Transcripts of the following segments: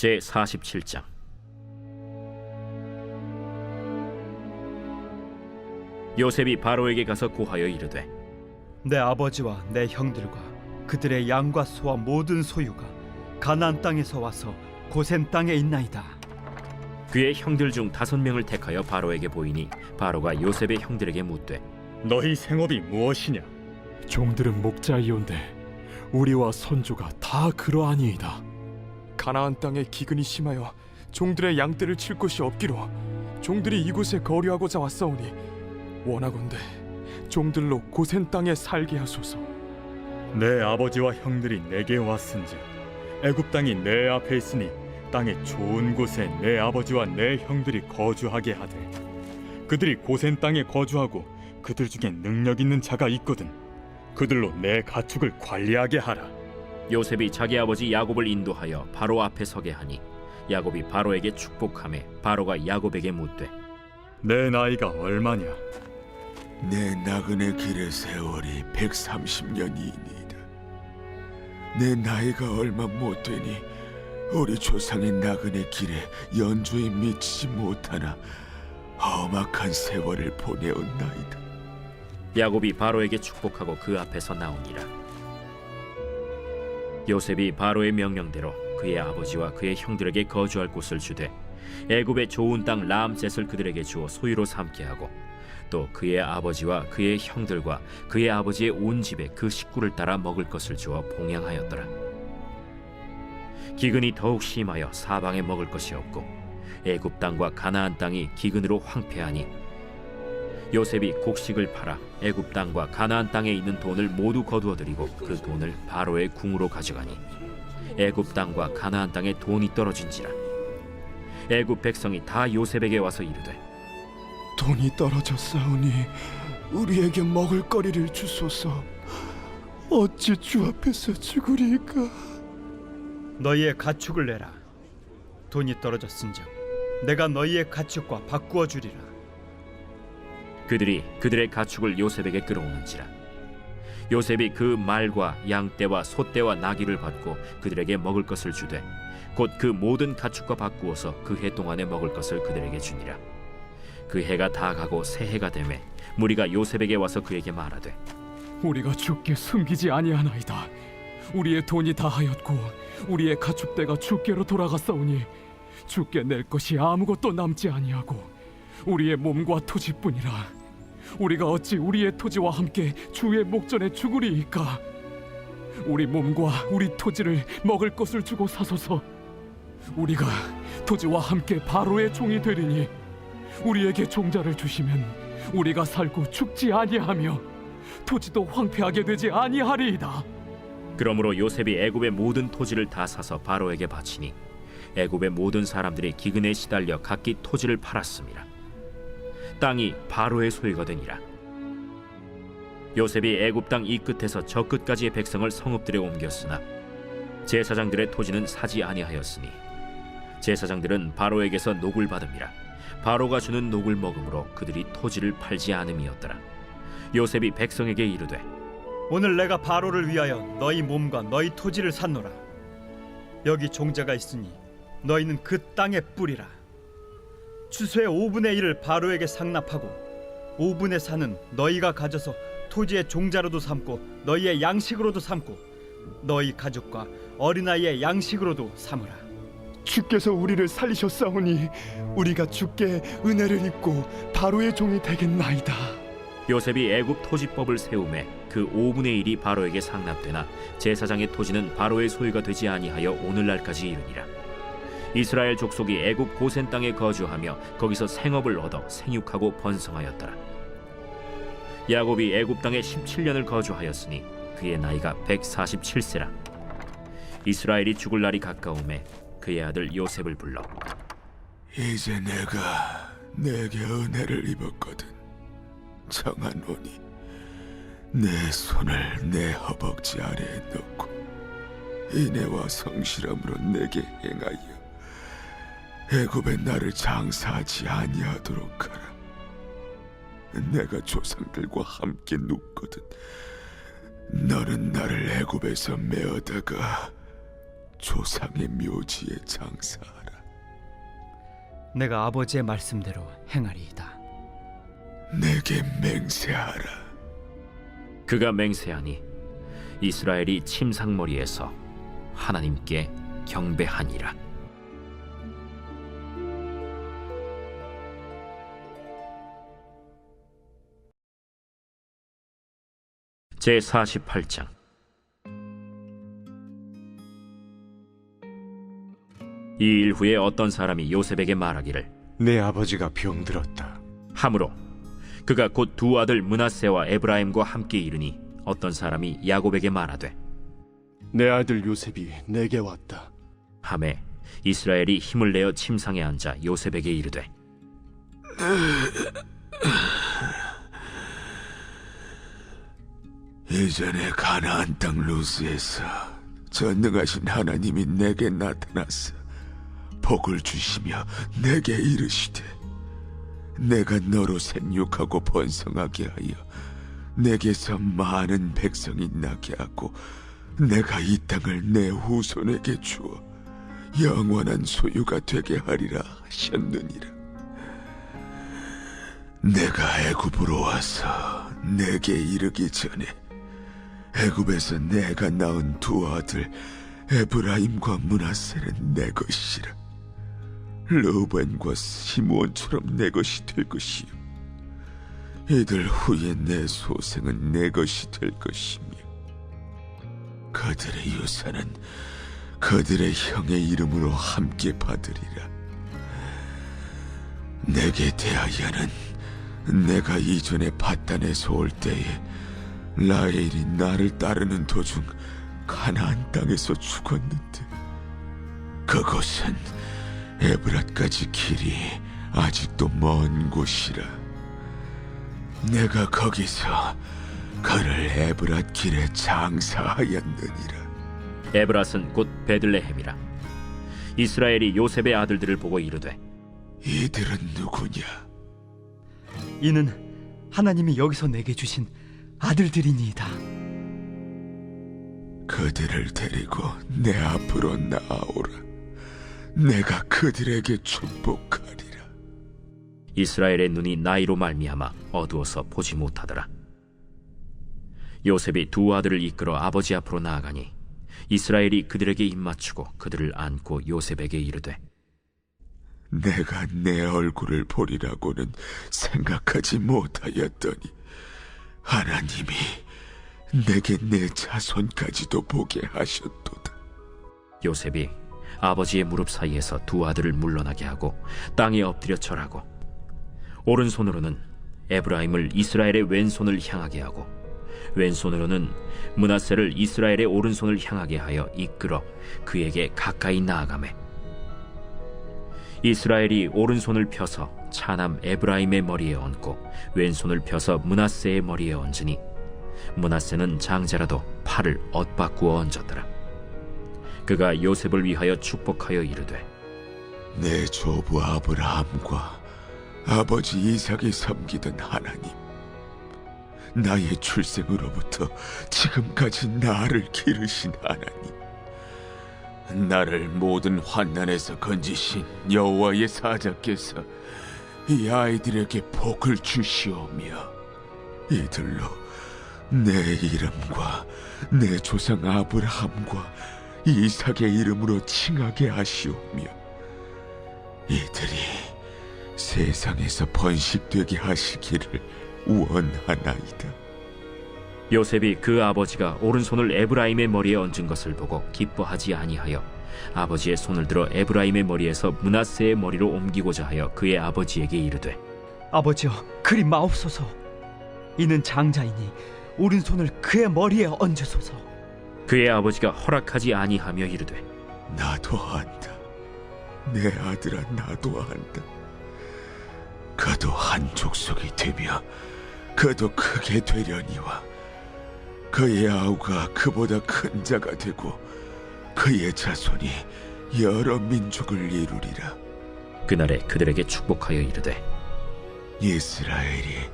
제 47장 요셉이 바로에게 가서 고하여 이르되 내 아버지와 내 형들과 그들의 양과 소와 모든 소유가 가나안 땅에서 와서 고센 땅에 있나이다. 그의 형들 중 다섯 명을 택하여 바로에게 보이니 바로가 요셉의 형들에게 묻되 너희 생업이 무엇이냐? 종들은 목자이온데 우리와 선조가 다 그러하니이다. 가나안 땅에 기근이 심하여 종들의 양떼를 칠 곳이 없기로 종들이 이곳에 거류하고자 왔사오니 원하건대 종들로 고센 땅에 살게 하소서. 내 아버지와 형들이 내게 왔은즉 애굽 땅이 내 앞에 있으니 땅의 좋은 곳에 내 아버지와 내 형들이 거주하게 하되 그들이 고센 땅에 거주하고 그들 중에 능력 있는 자가 있거든 그들로 내 가축을 관리하게 하라 요셉이 자기 아버지 야곱을 인도하여 바로 앞에 서게 하니 야곱이 바로에게 축복하매 바로가 야곱에게 묻되 내 나이가 얼마냐 내 나그네 길의 세월이 130년이니이다. 내 나이가 얼마 못 되니 우리 조상의 나그네 길에 연주에 미치지 못하나 험악한 세월을 보내었나이다. 야곱이 바로에게 축복하고 그 앞에서 나오니라 요셉이 바로의 명령대로 그의 아버지와 그의 형들에게 거주할 곳을 주되 애굽의 좋은 땅 라암셋을 그들에게 주어 소유로 삼게 하고 또 그의 아버지와 그의 형들과 그의 아버지의 온 집에 그 식구를 따라 먹을 것을 주어 봉양하였더라. 기근이 더욱 심하여 사방에 먹을 것이 없고 애굽 땅과 가나안 땅이 기근으로 황폐하니 요셉이 곡식을 팔아 애굽 땅과 가나안 땅에 있는 돈을 모두 거두어 들이고 그 돈을 바로의 궁으로 가져가니 애굽 땅과 가나안 땅에 돈이 떨어진지라 애굽 백성이 다 요셉에게 와서 이르되 돈이 떨어졌사오니 우리에게 먹을 거리를 주소서. 어찌 주 앞에서 죽으리까? 너희의 가축을 내라. 돈이 떨어졌은즉 내가 너희의 가축과 바꾸어 주리라. 그들이 그들의 가축을 요셉에게 끌어오는지라 요셉이 그 말과 양떼와 소떼와 나귀를 받고 그들에게 먹을 것을 주되 곧 그 모든 가축과 바꾸어서 그 해 동안에 먹을 것을 그들에게 주니라 그 해가 다 가고 새 해가 되매 무리가 요셉에게 와서 그에게 말하되 우리가 주께 숨기지 아니하나이다. 우리의 돈이 다하였고 우리의 가축대가 주께로 돌아갔사오니 주께 낼 것이 아무것도 남지 아니하고 우리의 몸과 토지뿐이라. 우리가 어찌 우리의 토지와 함께 주의 목전에 죽으리이까? 우리 몸과 우리 토지를 먹을 것을 주고 사소서. 우리가 토지와 함께 바로의 종이 되리니 우리에게 종자를 주시면 우리가 살고 죽지 아니하며 토지도 황폐하게 되지 아니하리이다. 그러므로 요셉이 애굽의 모든 토지를 다 사서 바로에게 바치니 애굽의 모든 사람들이 기근에 시달려 각기 토지를 팔았습니다. 땅이 바로의 소유가 되니라. 요셉이 애굽 땅 이 끝에서 저 끝까지의 백성을 성읍들에 옮겼으나 제사장들의 토지는 사지 아니하였으니 제사장들은 바로에게서 녹을 받음이라. 바로가 주는 녹을 먹음으로 그들이 토지를 팔지 않음이었더라. 요셉이 백성에게 이르되 오늘 내가 바로를 위하여 너희 몸과 너희 토지를 샀노라. 여기 종자가 있으니 너희는 그 땅에 뿌리라. 추수의 5분의 1을 바로에게 상납하고 5분의 4는 너희가 가져서 토지의 종자로도 삼고 너희의 양식으로도 삼고 너희 가족과 어린아이의 양식으로도 삼으라. 주께서 우리를 살리셨사오니 우리가 주께 은혜를 입고 바로의 종이 되겠나이다. 요셉이 애굽 토지법을 세우매 그 5분의 1이 바로에게 상납되나 제사장의 토지는 바로의 소유가 되지 아니하여 오늘날까지 이르니라 이스라엘 족속이 애굽 고센 땅에 거주하며 거기서 생업을 얻어 생육하고 번성하였더라 야곱이 애굽 땅에 17년을 거주하였으니 그의 나이가 147세라 이스라엘이 죽을 날이 가까움에 그의 아들 요셉을 불러 이제 내가 내게 은혜를 입었거든. 청하노니 내 손을 내 허벅지 아래에 넣고 인애와 성실함으로 내게 행하여 애굽에 나를 장사하지 아니하도록 하라. 내가 조상들과 함께 눕거든. 너는 나를 애굽에서 메어다가 조상의 묘지에 장사하라. 내가 아버지의 말씀대로 행하리이다. 내게 맹세하라. 그가 맹세하니 이스라엘이 침상머리에서 하나님께 경배하니라. 제 48장 이 일 후에 어떤 사람이 요셉에게 말하기를 내 아버지가 병들었다. 함으로 그가 곧 두 아들 문하세와 에브라임과 함께 이르니 어떤 사람이 야곱에게 말하되 내 아들 요셉이 내게 왔다. 함에 이스라엘이 힘을 내어 침상에 앉아 요셉에게 이르되 예전에 가나안 땅 루스에서 전능하신 하나님이 내게 나타나서 복을 주시며 내게 이르시되 내가 너로 생육하고 번성하게 하여 내게서 많은 백성이 나게 하고 내가 이 땅을 내 후손에게 주어 영원한 소유가 되게 하리라 하셨느니라. 내가 애굽으로 와서 내게 이르기 전에 애굽에서 내가 낳은 두 아들 에브라임과 문하세는 내 것이라. 르벤과 시므온처럼 내 것이 될 것이요. 이들 후에 내 소생은 내 것이 될 것이며 그들의 유산은 그들의 형의 이름으로 함께 받으리라. 내게 대하여는 내가 이전에 바단에서 올 때에 라헬이 나를 따르는 도중 가나안 땅에서 죽었는데 그곳은 에브랏까지 길이 아직도 먼 곳이라. 내가 거기서 그를 에브랏 길에 장사하였느니라. 에브랏은 곧 베들레헴이라. 이스라엘이 요셉의 아들들을 보고 이르되 이들은 누구냐? 이는 하나님이 여기서 내게 주신 아들들이니이다. 그들을 데리고 내 앞으로 나아오라. 내가 그들에게 축복하리라. 이스라엘의 눈이 나이로 말미암아 어두워서 보지 못하더라. 요셉이 두 아들을 이끌어 아버지 앞으로 나아가니 이스라엘이 그들에게 입맞추고 그들을 안고 요셉에게 이르되 내가 내 얼굴을 보리라고는 생각하지 못하였더니 하나님이 내게 내 자손까지도 보게 하셨도다. 요셉이 아버지의 무릎 사이에서 두 아들을 물러나게 하고 땅에 엎드려 절하고 오른손으로는 에브라임을 이스라엘의 왼손을 향하게 하고 왼손으로는 문하세를 이스라엘의 오른손을 향하게 하여 이끌어 그에게 가까이 나아가매 이스라엘이 오른손을 펴서 차남 에브라임의 머리에 얹고 왼손을 펴서 문하세의 머리에 얹으니 문하세는 장자라도 팔을 엇바꾸어 얹었더라. 그가 요셉을 위하여 축복하여 이르되 내 조부 아브라함과 아버지 이삭이 섬기던 하나님, 나의 출생으로부터 지금까지 나를 기르신 하나님, 나를 모든 환난에서 건지신 여호와의 사자께서 이 아이들에게 복을 주시오며 이들로 내 이름과 내 조상 아브라함과 이삭의 이름으로 칭하게 하시오며 이들이 세상에서 번식되게 하시기를 원하나이다. 요셉이 그 아버지가 오른손을 에브라임의 머리에 얹은 것을 보고 기뻐하지 아니하여 아버지의 손을 들어 에브라임의 머리에서 문하세의 머리로 옮기고자 하여 그의 아버지에게 이르되 아버지여, 그리 마옵소서. 이는 장자이니 오른손을 그의 머리에 얹으소서. 그의 아버지가 허락하지 아니하며 이르되 나도 한다. 내 아들아 나도 한다. 그도 한 족속이 되며 그도 크게 되려니와 그의 아우가 그보다 큰 자가 되고 그의 자손이 여러 민족을 이루리라. 그날에 그들에게 축복하여 이르되 이스라엘이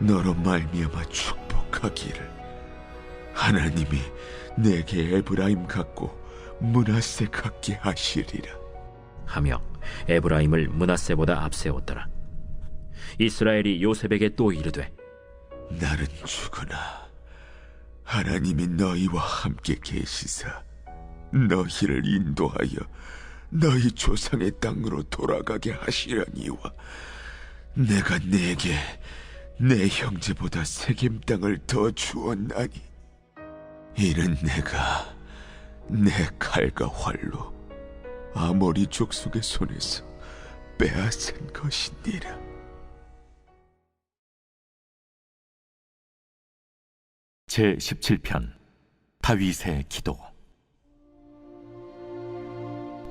너로 말미암아 축복하기를 하나님이 내게 에브라임 같고 문하세 같게 하시리라. 하며 에브라임을 문하세보다 앞세웠더라. 이스라엘이 요셉에게 또 이르되 나는 죽으나 하나님이 너희와 함께 계시사 너희를 인도하여 너희 조상의 땅으로 돌아가게 하시려니와 내가 네게 내 형제보다 세겜 땅을 더 주었나니 이는 내가 내 칼과 활로 아모리 족속의 손에서 빼앗은 것이니라. 제 17편 다윗의 기도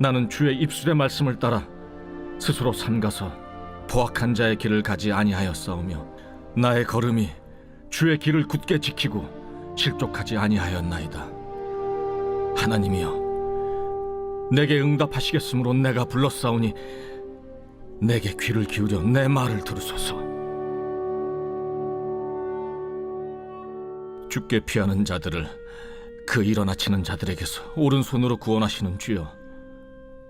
나는 주의 입술의 말씀을 따라 스스로 삼가서 포악한 자의 길을 가지 아니하였사오며 나의 걸음이 주의 길을 굳게 지키고 실족하지 아니하였나이다. 하나님이여, 내게 응답하시겠으므로 내가 불렀사오니 내게 귀를 기울여 내 말을 들으소서. 주께 피하는 자들을 그 일어나치는 자들에게서 오른손으로 구원하시는 주여.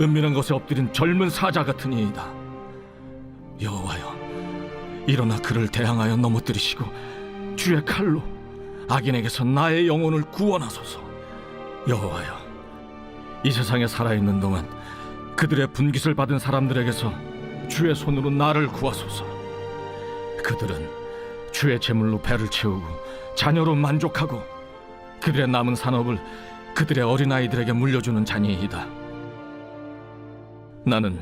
은밀한 것에 엎드린 젊은 사자 같으니이다. 여호와여, 일어나 그를 대항하여 넘어뜨리시고 주의 칼로 악인에게서 나의 영혼을 구원하소서. 여호와여, 이 세상에 살아있는 동안 그들의 분깃을 받은 사람들에게서 주의 손으로 나를 구하소서. 그들은 주의 제물로 배를 채우고 자녀로 만족하고 그들의 남은 산업을 그들의 어린아이들에게 물려주는 자니이다. 나는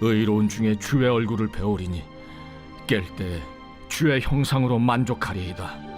의로운 중에 주의 얼굴을 배우리니 깰 때 주의 형상으로 만족하리이다.